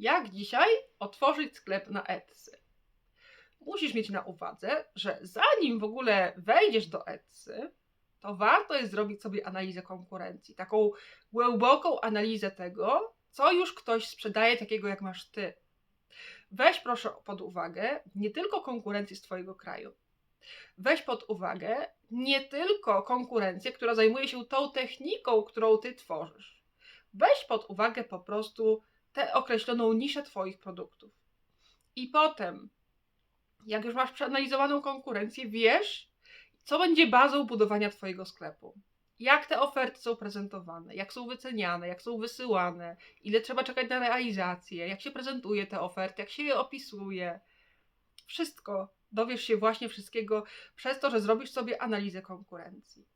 jak dzisiaj otworzyć sklep na Etsy. Musisz mieć na uwadze, że zanim w ogóle wejdziesz do Etsy, to warto jest zrobić sobie analizę konkurencji, taką głęboką analizę tego, co już ktoś sprzedaje takiego jak masz ty. Weź proszę pod uwagę nie tylko konkurencję z Twojego kraju. Weź pod uwagę nie tylko konkurencję, która zajmuje się tą techniką, którą Ty tworzysz. Weź pod uwagę po prostu tę określoną niszę Twoich produktów. I potem, jak już masz przeanalizowaną konkurencję, wiesz, co będzie bazą budowania Twojego sklepu. Jak te oferty są prezentowane, jak są wyceniane, jak są wysyłane, ile trzeba czekać na realizację, jak się prezentuje te oferty, jak się je opisuje. Wszystko dowiesz się właśnie wszystkiego przez to, że zrobisz sobie analizę konkurencji.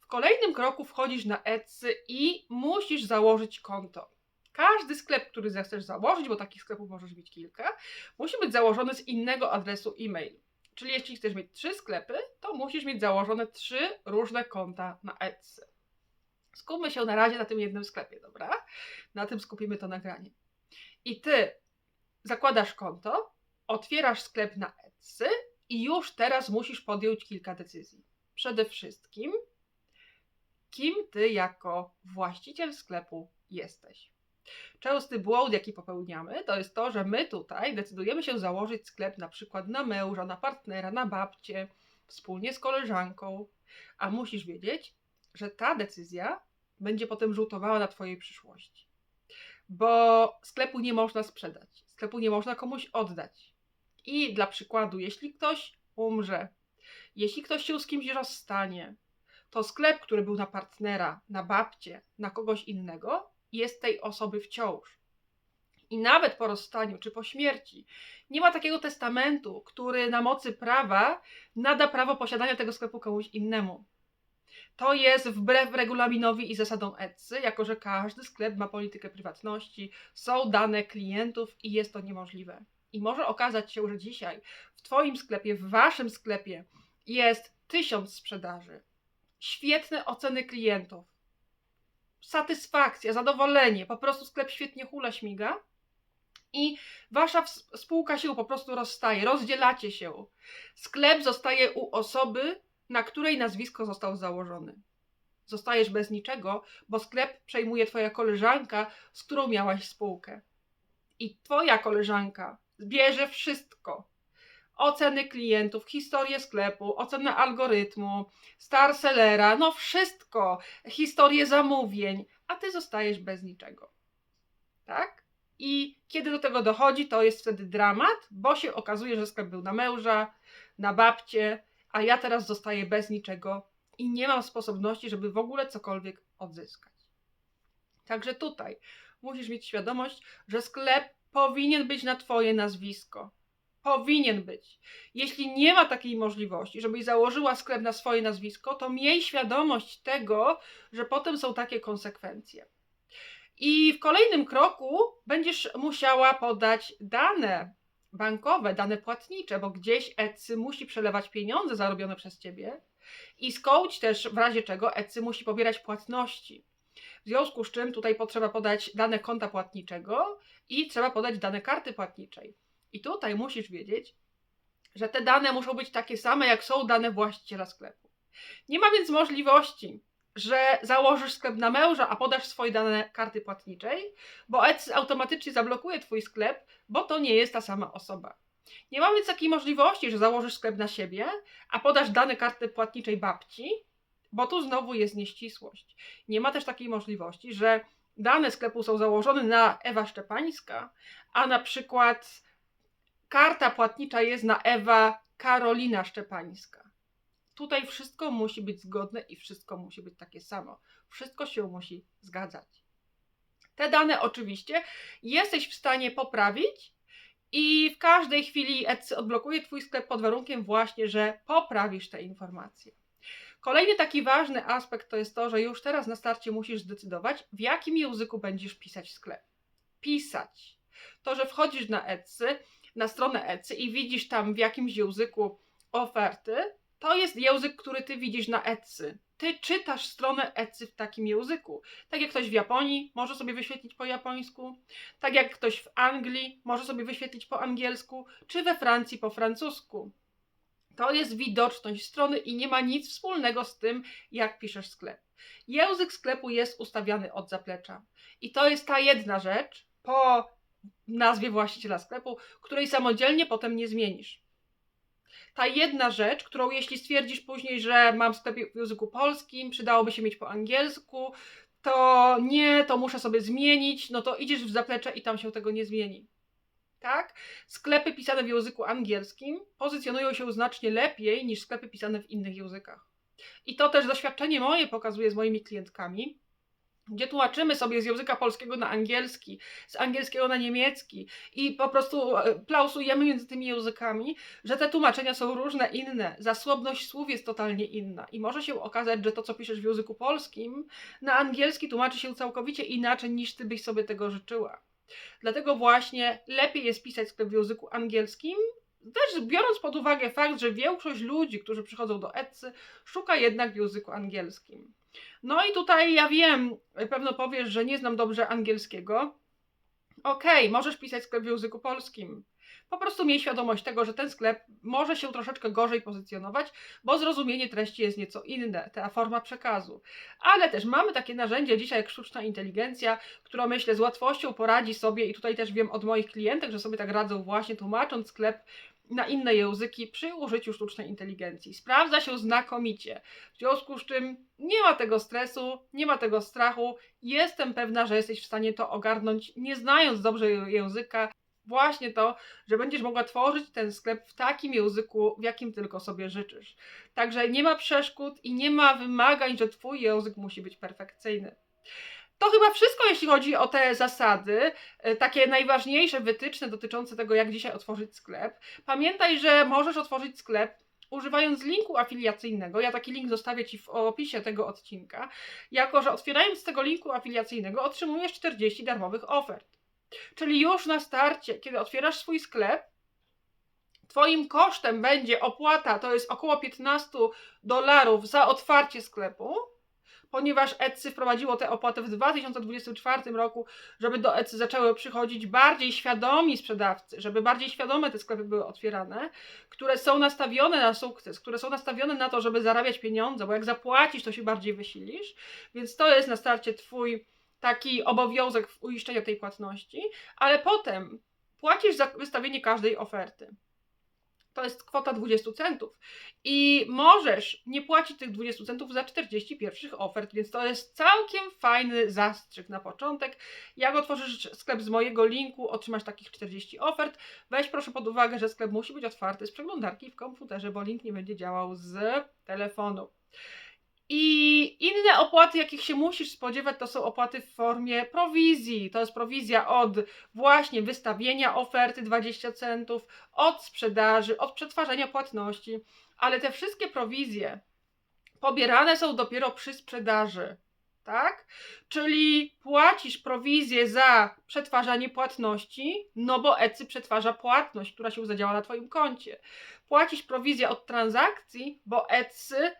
W kolejnym kroku wchodzisz na Etsy i musisz założyć konto. Każdy sklep, który zechcesz założyć, bo takich sklepów możesz mieć kilka, musi być założony z innego adresu e-mail. Czyli jeśli chcesz mieć trzy sklepy, to musisz mieć założone trzy różne konta na Etsy. Skupmy się na razie na tym jednym sklepie, dobra? Na tym skupimy to nagranie. I ty zakładasz konto, otwierasz sklep na Etsy i już teraz musisz podjąć kilka decyzji. Przede wszystkim, kim ty jako właściciel sklepu jesteś. Częsty błąd, jaki popełniamy, to jest to, że my tutaj decydujemy się założyć sklep na przykład na męża, na partnera, na babcię, wspólnie z koleżanką, a musisz wiedzieć, że ta decyzja będzie potem rzutowała na Twojej przyszłości. Bo sklepu nie można sprzedać, sklepu nie można komuś oddać. I dla przykładu, jeśli ktoś umrze, jeśli ktoś się z kimś rozstanie, to sklep, który był na partnera, na babcię, na kogoś innego, jest tej osoby wciąż. I nawet po rozstaniu czy po śmierci nie ma takiego testamentu, który na mocy prawa nada prawo posiadania tego sklepu komuś innemu. To jest wbrew regulaminowi i zasadom Etsy, jako że każdy sklep ma politykę prywatności, są dane klientów i jest to niemożliwe. I może okazać się, że dzisiaj w Twoim sklepie, w Waszym sklepie jest tysiąc sprzedaży, świetne oceny klientów, satysfakcja, zadowolenie, po prostu sklep świetnie hula śmiga i wasza spółka się po prostu rozstaje, rozdzielacie się. Sklep zostaje u osoby, na której nazwisko został założony. Zostajesz bez niczego, bo sklep przejmuje twoja koleżanka, z którą miałaś spółkę. I twoja koleżanka zbierze wszystko. Oceny klientów, historię sklepu, ocenę algorytmu, star sellera, no wszystko, historię zamówień, a ty zostajesz bez niczego. Tak? I kiedy do tego dochodzi, to jest wtedy dramat, bo się okazuje, że sklep był na męża, na babcie, a ja teraz zostaję bez niczego i nie mam sposobności, żeby w ogóle cokolwiek odzyskać. Także tutaj musisz mieć świadomość, że sklep powinien być na Twoje nazwisko. Powinien być. Jeśli nie ma takiej możliwości, żebyś założyła sklep na swoje nazwisko, to miej świadomość tego, że potem są takie konsekwencje. I w kolejnym kroku będziesz musiała podać dane bankowe, dane płatnicze, bo gdzieś Etsy musi przelewać pieniądze zarobione przez ciebie i skołć też w razie czego Etsy musi pobierać płatności. W związku z czym tutaj potrzeba podać dane konta płatniczego i trzeba podać dane karty płatniczej. I tutaj musisz wiedzieć, że te dane muszą być takie same, jak są dane właściciela sklepu. Nie ma więc możliwości, że założysz sklep na męża, a podasz swoje dane karty płatniczej, bo Etsy automatycznie zablokuje Twój sklep, bo to nie jest ta sama osoba. Nie ma więc takiej możliwości, że założysz sklep na siebie, a podasz dane karty płatniczej babci, bo tu znowu jest nieścisłość. Nie ma też takiej możliwości, że dane sklepu są założone na Ewa Szczepańska, a na przykład karta płatnicza jest na Ewa Karolina Szczepańska. Tutaj wszystko musi być zgodne i wszystko musi być takie samo. Wszystko się musi zgadzać. Te dane oczywiście jesteś w stanie poprawić i w każdej chwili Etsy odblokuje Twój sklep pod warunkiem właśnie, że poprawisz te informacje. Kolejny taki ważny aspekt to jest to, że już teraz na starcie musisz zdecydować, w jakim języku będziesz pisać sklep. Pisać. To, że wchodzisz na Etsy, na stronę Etsy i widzisz tam w jakimś języku oferty, To jest język, który ty widzisz na Etsy. Ty czytasz stronę Etsy w takim języku. Tak jak ktoś w Japonii może sobie wyświetlić po japońsku, tak jak ktoś w Anglii może sobie wyświetlić po angielsku, czy we Francji po francusku. To jest widoczność strony i nie ma nic wspólnego z tym, jak piszesz sklep. Język sklepu jest ustawiany od zaplecza. I to jest ta jedna rzecz po nazwie właściciela sklepu, której samodzielnie potem nie zmienisz. Ta jedna rzecz, którą jeśli stwierdzisz później, że mam sklep w języku polskim, przydałoby się mieć po angielsku, to nie, to muszę sobie zmienić, no to idziesz w zaplecze i tam się tego nie zmieni. Tak? Sklepy pisane w języku angielskim pozycjonują się znacznie lepiej niż sklepy pisane w innych językach. I to też doświadczenie moje pokazuje z moimi klientkami, gdzie tłumaczymy sobie z języka polskiego na angielski, z angielskiego na niemiecki i po prostu e, plausujemy między tymi językami, że te tłumaczenia są różne, inne, zasłobność słów jest totalnie inna i może się okazać, że to, co piszesz w języku polskim, na angielski tłumaczy się całkowicie inaczej niż ty byś sobie tego życzyła. Dlatego właśnie lepiej jest pisać sklep w języku angielskim, też biorąc pod uwagę fakt, że większość ludzi, którzy przychodzą do Etsy, szuka jednak w języku angielskim. No i tutaj ja wiem, pewno powiesz, że nie znam dobrze angielskiego. Okej, okay, możesz pisać sklep w języku polskim. Po prostu miej świadomość tego, że ten sklep może się troszeczkę gorzej pozycjonować, bo zrozumienie treści jest nieco inne, ta forma przekazu. Ale też mamy takie narzędzie dzisiaj jak sztuczna inteligencja, która myślę z łatwością poradzi sobie i tutaj też wiem od moich klientek, że sobie tak radzą właśnie tłumacząc sklep na inne języki przy użyciu sztucznej inteligencji. Sprawdza się znakomicie. W związku z czym nie ma tego stresu, nie ma tego strachu. Jestem pewna, że jesteś w stanie to ogarnąć, nie znając dobrze języka. Właśnie to, że będziesz mogła tworzyć ten sklep w takim języku, w jakim tylko sobie życzysz. Także nie ma przeszkód i nie ma wymagań, że Twój język musi być perfekcyjny. To chyba wszystko, jeśli chodzi o te zasady, e, takie najważniejsze wytyczne dotyczące tego, jak dzisiaj otworzyć sklep. Pamiętaj, że możesz otworzyć sklep używając linku afiliacyjnego. Ja taki link zostawię Ci w opisie tego odcinka. Jako, że otwierając tego linku afiliacyjnego otrzymujesz 40 darmowych ofert. Czyli już na starcie, kiedy otwierasz swój sklep, Twoim kosztem będzie opłata, to jest około 15 dolarów za otwarcie sklepu ponieważ Etsy wprowadziło tę opłatę w 2024 roku, żeby do Etsy zaczęły przychodzić bardziej świadomi sprzedawcy, żeby bardziej świadome te sklepy były otwierane, które są nastawione na sukces, które są nastawione na to, żeby zarabiać pieniądze, bo jak zapłacisz, to się bardziej wysilisz, więc to jest na starcie Twój taki obowiązek uiszczenia tej płatności, ale potem płacisz za wystawienie każdej oferty to jest kwota 20 centów. I możesz nie płacić tych 20 centów za 40 pierwszych ofert, więc to jest całkiem fajny zastrzyk na początek. Jak otworzysz sklep z mojego linku, otrzymasz takich 40 ofert. Weź proszę pod uwagę, że sklep musi być otwarty z przeglądarki w komputerze, bo link nie będzie działał z telefonu. I inne opłaty, jakich się musisz spodziewać, to są opłaty w formie prowizji. To jest prowizja od właśnie wystawienia oferty 20 centów, od sprzedaży, od przetwarzania płatności, ale te wszystkie prowizje pobierane są dopiero przy sprzedaży. Tak? Czyli płacisz prowizję za przetwarzanie płatności, no bo Etsy przetwarza płatność, która się zadziała na Twoim koncie. Płacisz prowizję od transakcji, bo Etsy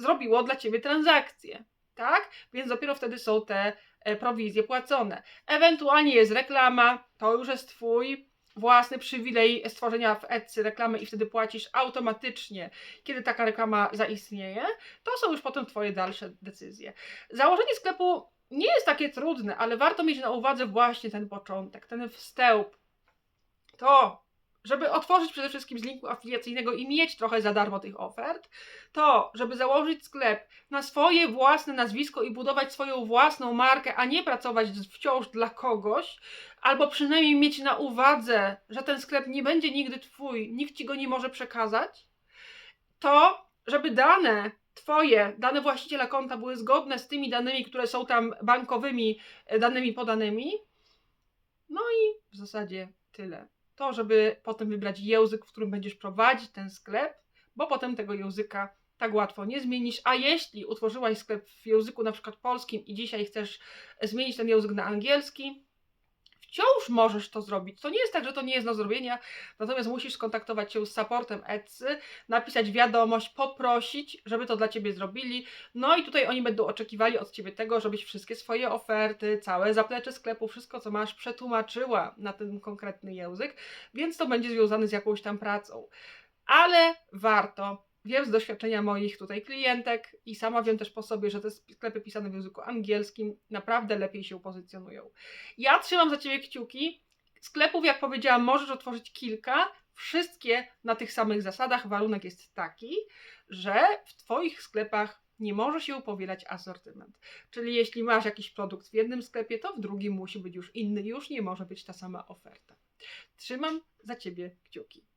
zrobiło dla ciebie transakcję, tak? Więc dopiero wtedy są te e, prowizje płacone. Ewentualnie jest reklama, to już jest twój własny przywilej stworzenia w Etsy reklamy i wtedy płacisz automatycznie, kiedy taka reklama zaistnieje. To są już potem twoje dalsze decyzje. Założenie sklepu nie jest takie trudne, ale warto mieć na uwadze właśnie ten początek, ten wstęp. To, żeby otworzyć przede wszystkim z linku afiliacyjnego i mieć trochę za darmo tych ofert, to żeby założyć sklep na swoje własne nazwisko i budować swoją własną markę, a nie pracować wciąż dla kogoś, albo przynajmniej mieć na uwadze, że ten sklep nie będzie nigdy twój, nikt ci go nie może przekazać, to żeby dane Twoje dane właściciela konta były zgodne z tymi danymi, które są tam bankowymi e, danymi podanymi. No i w zasadzie tyle to, żeby potem wybrać język, w którym będziesz prowadzić ten sklep, bo potem tego języka tak łatwo nie zmienisz. A jeśli utworzyłaś sklep w języku na przykład polskim i dzisiaj chcesz zmienić ten język na angielski, wciąż możesz to zrobić. To nie jest tak, że to nie jest do zrobienia, natomiast musisz skontaktować się z supportem Etsy, napisać wiadomość, poprosić, żeby to dla Ciebie zrobili. No i tutaj oni będą oczekiwali od Ciebie tego, żebyś wszystkie swoje oferty, całe zaplecze sklepu, wszystko co masz przetłumaczyła na ten konkretny język, więc to będzie związane z jakąś tam pracą. Ale warto. Wiem z doświadczenia moich tutaj klientek i sama wiem też po sobie, że te sklepy pisane w języku angielskim naprawdę lepiej się pozycjonują. Ja trzymam za Ciebie kciuki. Sklepów, jak powiedziałam, możesz otworzyć kilka, wszystkie na tych samych zasadach. Warunek jest taki, że w Twoich sklepach nie może się powielać asortyment. Czyli jeśli masz jakiś produkt w jednym sklepie, to w drugim musi być już inny, już nie może być ta sama oferta. Trzymam za Ciebie kciuki.